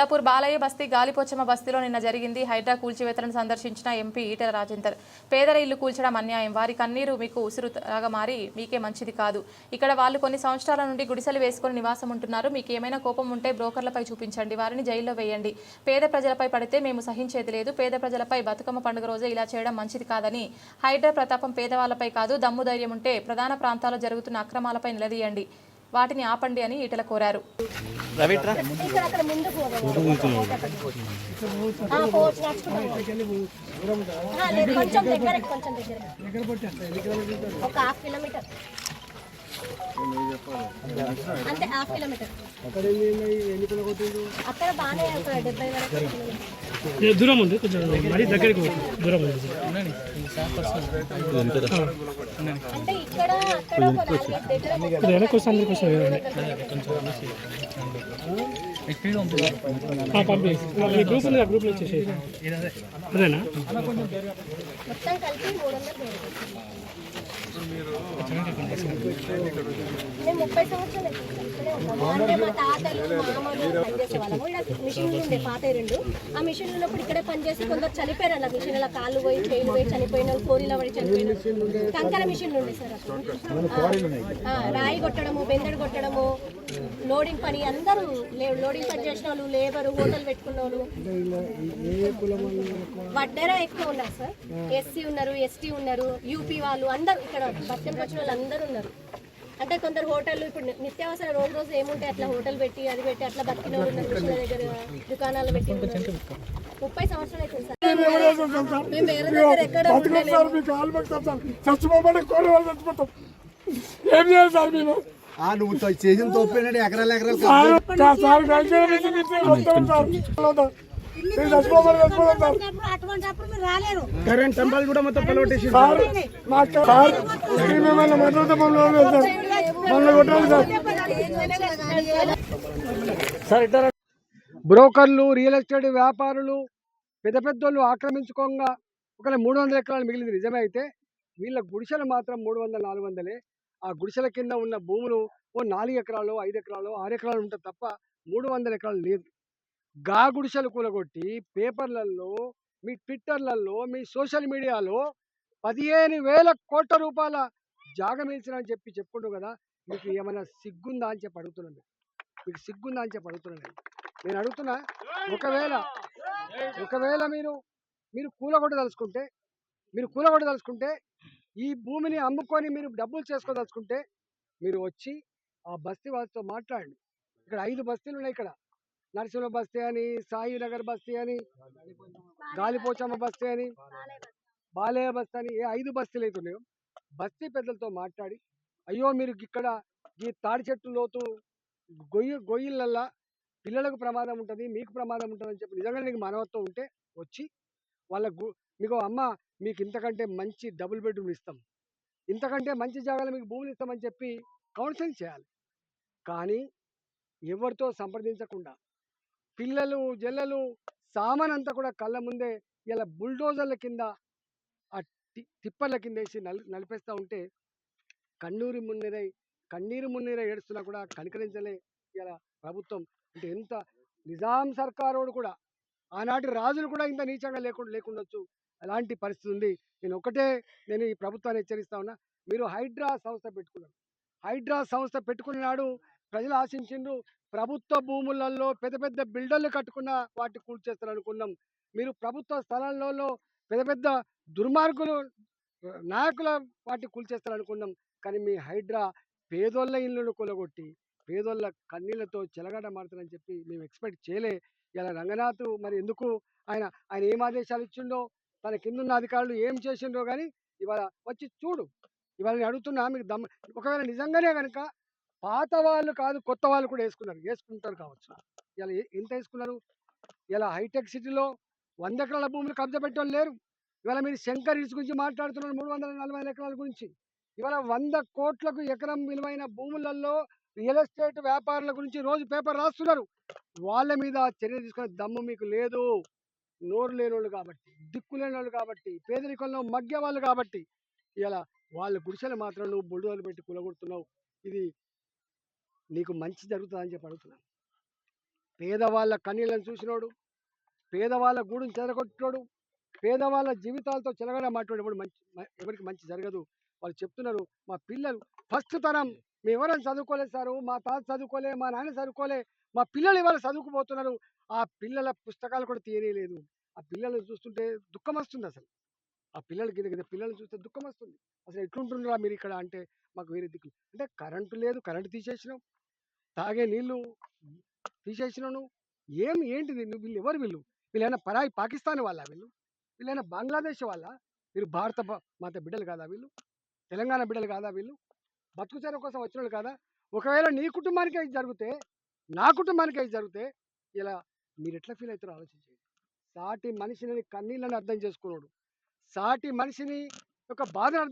ముల్లాపూర్ బాలయ్య బస్తీ గాలిపోచమ్మ బస్తీలో నిన్న జరిగింది. హైడ్రా కూల్చివేతలను సందర్శించిన ఎంపీ ఈటెల రాజేందర్. పేదల ఇల్లు కూల్చడం అన్యాయం. వారి కన్నీరు మీకు ఉసురుగా మారి మీకే మంచిది కాదు. ఇక్కడ వాళ్ళు కొన్ని సంవత్సరాల నుండి గుడిసెలు వేసుకుని నివాసం ఉంటున్నారు. మీకు ఏమైనా కోపం ఉంటే బ్రోకర్లపై చూపించండి. వారిని జైల్లో వేయండి. పేద ప్రజలపై పడితే మేము సహించేది లేదు. పేద ప్రజలపై బతుకమ్మ పండుగ రోజే ఇలా చేయడం మంచిది కాదని హైడ్రా ప్రతాపం పేదవాళ్ళపై కాదు దమ్ము ధైర్యం ఉంటే ప్రధాన ప్రాంతాల్లో జరుగుతున్న అక్రమాలపై నిలదీయండి. వాటిని ఆపండి అని ఈటెల కోరారు. ఒక హాఫ్ కిలోమీటర్. అంతే హాఫ్ కిలోమీటర్. అక్కడ బాగానే ఒక డెబ్బై వరకు కిలోమీటర్. ఏ దూరం ఉంది కొంచెం మరీ దగ్గరికి. దూరం ఉంది. అంటే ఇక్కడ వెనక్కి వస్తే అందరికి వస్తుంది ఈ గ్రూప్ ఉంది గ్రూప్లో వచ్చేసి అదేనా? మొత్తం కలిపి మూడు వందలు ముప్పై సంవత్సరాలు అంటే మా తాతలు మామలు పనిచేసేవాళ్ళము ఇక్కడ మిషన్లు ఉండే పాత రెండు ఆ మిషన్లు ఉన్నప్పుడు ఇక్కడే పనిచేసి కొందరు చనిపోయారు అన్న మిషన్ అలా కాళ్ళు పోయి చేయిలు పోయి చనిపోయిన కోరిలో పడి చనిపోయిన కంకర మిషన్లు ఉండే సార్ రాయి కొట్టడము బెందడు కొట్టడము లోడింగ్ పని అందరూ లే- లోడింగ్ పని చేసిన వాళ్ళు లేబర్ హోటల్ పెట్టుకున్న వాళ్ళు వడ్డెర ఎక్కువ ఉన్నారు సార్. ఎస్సీ ఉన్నారు ఎస్టీ ఉన్నారు యూపీ వాళ్ళు అందరూ ఇక్కడ బస్టెంట్ వచ్చిన వాళ్ళు అందరూ ఉన్నారు అంటే కొందరు హోటల్ ఇప్పుడు నిత్యావసర రోజు రోజు ఏముంటాయి అట్లా హోటల్ పెట్టి అది పెట్టి అట్లా బతికిన దగ్గర దుకాణాలు పెట్టి. ముప్పై సంవత్సరాలు అవుతుంది సార్ మేము వేరే దగ్గర ఎక్కడ ఏం చేయాలి సార్ మేము నువ్వు తో- చేసిన ఎకరాలు ఎకరాలు కరెంట్ స్తంభాలు కూడా మొత్తం పలవట్టేసి సార్ సార్ మాట్లాడితే మమ్మల్ని వదిలేదు సార్ మమ్మల్ని కొట్టాలి సార్. బ్రోకర్లు రియల్ ఎస్టేట్ వ్యాపారులు పెద్ద పెద్దోళ్ళు ఆక్రమించుకోగా ఒకవేళ మూడు వందల ఎకరాలు మిగిలింది నిజమే అయితే వీళ్ళ గుడిసెలు మాత్రం మూడు వందల నాలుగు వందలే. ఆ గుడిసెల కింద ఉన్న భూములు ఓ నాలుగు ఎకరాలు ఐదు ఎకరాలు ఆరు ఎకరాలు ఉంటుంది తప్ప మూడు వందల ఎకరాలు లేదు. గా గుడిసెలు కూలగొట్టి పేపర్లలో మీ ట్విట్టర్లలో మీ సోషల్ మీడియాలో పదిహేను వేల కోట్ల రూపాయల జాగం అని చెప్పి చెప్పుకుంటూ కదా మీకు ఏమైనా సిగ్గుందా అని చెప్పి అడుగుతున్నాను మీకు సిగ్గుందా అని చెప్పి అడుగుతున్నాను నేను. నేను అడుగుతున్నా ఒకవేళ ఒకవేళ మీరు మీరు కూలగొట్టదలుచుకుంటే మీరు కూలగొట్టదలుచుకుంటే ఈ భూమిని అమ్ముకొని మీరు డబ్బులు చేసుకోదలుచుకుంటే మీరు వచ్చి ఆ బస్తీ వాళ్ళతో మాట్లాడండి. ఇక్కడ ఐదు బస్తీలు ఉన్నాయి ఇక్కడ. నరసింహ బస్తీ అని సాయి నగర్ బస్తీ అని గాలిపోచమ్మ బస్తీ అని బాలయ్య బస్తీ అని ఏ ఐదు బస్తీలు అయితే ఉన్నాయో బస్తీ పెద్దలతో మాట్లాడి అయ్యో మీరు ఇక్కడ ఈ తాడి చెట్టు లోతు గొయ్యి గొయ్యిలల్లా పిల్లలకు ప్రమాదం ఉంటుంది మీకు ప్రమాదం ఉంటుంది అని చెప్పి నిజంగా నీకు మానవత్వం ఉంటే వచ్చి వాళ్ళ మీకు అమ్మ మీకు ఇంతకంటే మంచి డబుల్ బెడ్రూమ్ ఇస్తాం. ఇంతకంటే మంచి జాగాలో మీకు భూములు ఇస్తామని చెప్పి కౌన్సిలింగ్ చేయాలి. కానీ ఎవరితో సంప్రదించకుండా పిల్లలు జల్లలు సామాన్ అంతా కూడా కళ్ళ ముందే ఇలా బుల్డోజర్ల కింద ఆ టిప్పర్ల తిప్పర్ల కింద వేసి నలి నలిపేస్తూ ఉంటే కన్నూరి మున్నీరై కన్నీరు మున్నీరై ఏడుస్తున్నా కూడా కనికరించలే ఇలా ప్రభుత్వం. అంటే ఎంత నిజాం సర్కారోడు కూడా ఆనాటి రాజులు కూడా ఇంత నీచంగా లేకుండా లేకుండొచ్చు అలాంటి పరిస్థితి ఉంది. నేను ఒకటే నేను ఈ ప్రభుత్వాన్ని హెచ్చరిస్తా ఉన్నా మీరు హైడ్రా సంస్థ పెట్టుకున్నారు. హైడ్రా సంస్థ పెట్టుకున్న నాడు ప్రజలు ఆశించిండ్రు ప్రభుత్వ భూములలో పెద్ద పెద్ద బిల్డర్లు కట్టుకున్న వాటి కూల్చేస్తారు అనుకున్నాం. మీరు ప్రభుత్వ స్థలాలలో పెద్ద పెద్ద దుర్మార్గులు నాయకుల వాటి కూల్చేస్తారు అనుకున్నాం. కానీ మీ హైడ్రా పేదోళ్ళ ఇళ్ళను కూలగొట్టి పేదోళ్ళ కన్నీళ్ళతో చెలగాట మారుతారని చెప్పి మేము ఎక్స్పెక్ట్ చేయలే. ఇలా రంగనాథ్ మరి ఎందుకు ఆయన ఆయన ఏం ఆదేశాలు ఇచ్చిండో తన కిందున్న అధికారులు ఏం చేసిండ్రో కానీ ఇవాళ వచ్చి చూడు. ఇవాళ నేను అడుగుతున్నా మీకు దమ్ ఒకవేళ నిజంగానే కనుక పాత వాళ్ళు కాదు కొత్త వాళ్ళు కూడా వేసుకున్నారు. వేసుకుంటారు కావచ్చు. ఇలా ఎంత వేసుకున్నారు? ఇలా హైటెక్ సిటీలో వంద ఎకరాల భూములు కబ్జా పెట్టేవాళ్ళు లేరు. ఇవాళ మీరు శంకర్ హిల్స్ గురించి మాట్లాడుతున్నారు మూడు వందల నలభై ఎకరాల గురించి. ఇవాళ వంద కోట్లకు ఎకరం విలువైన భూములలో రియల్ ఎస్టేట్ వ్యాపారుల గురించి రోజు పేపర్ రాస్తున్నారు. వాళ్ళ మీద చర్య తీసుకునే దమ్ము మీకు లేదు. నోరు లేని వాళ్ళు కాబట్టి దిక్కు లేని వాళ్ళు కాబట్టి పేదరికంలో మగ్గే వాళ్ళు కాబట్టి ఇలా వాళ్ళ గుడిసెలు మాత్రం నువ్వు బుల్డోలు పెట్టి కూలగొడుతున్నావు. ఇది నీకు మంచి జరుగుతుందని చెప్పి అడుగుతున్నాను. పేదవాళ్ళ కన్నీళ్ళని చూసినోడు పేదవాళ్ళ గూడును చెదరగొట్టినోడు పేదవాళ్ళ జీవితాలతో చెలగడ మాట్లాడు ఎవడు మంచి ఎవరికి మంచి జరగదు. వాళ్ళు చెప్తున్నారు మా పిల్లలు ఫస్ట్ తరం మేము ఎవరైనా చదువుకోలేదు సారు మా తాత చదువుకోలే మా నాన్న చదువుకోలే మా పిల్లలు ఇవాళ చదువుకుపోతున్నారు. ఆ పిల్లల పుస్తకాలు కూడా తీయలేదు ఆ పిల్లల్ని చూస్తుంటే దుఃఖం వస్తుంది అసలు. ఆ పిల్లలకి కింద కింద పిల్లలు చూస్తే దుఃఖం వస్తుంది. అసలు ఎట్లుంటున్నారా మీరు ఇక్కడ అంటే మాకు వేరే దిక్కు అంటే కరెంటు లేదు కరెంటు తీసేసినాం. తాగే నీళ్ళు తీసేసినను. ఏం ఏంటిది? నువ్వు వీళ్ళు ఎవరు వీళ్ళు? వీళ్ళైనా పరాయి పాకిస్తాన్ వాళ్ళ వీళ్ళు? వీళ్ళైనా బంగ్లాదేశ్ వాళ్ళ? వీరు భారత మాత బిడ్డలు కాదా వీళ్ళు? తెలంగాణ బిడ్డలు కాదా వీళ్ళు? బతుకు కోసం వచ్చిన కాదా? ఒకవేళ నీ కుటుంబానికి ఇది జరిగితే నా కుటుంబానికి అయితే జరిగితే ఇలా మీరు ఎట్లా ఫీల్ అవుతారో ఆలోచించండి. సాటి మనిషిని కన్నీళ్ళని అర్థం చేసుకున్నాడు. సాటి మనిషిని యొక్క బాధను అర్థం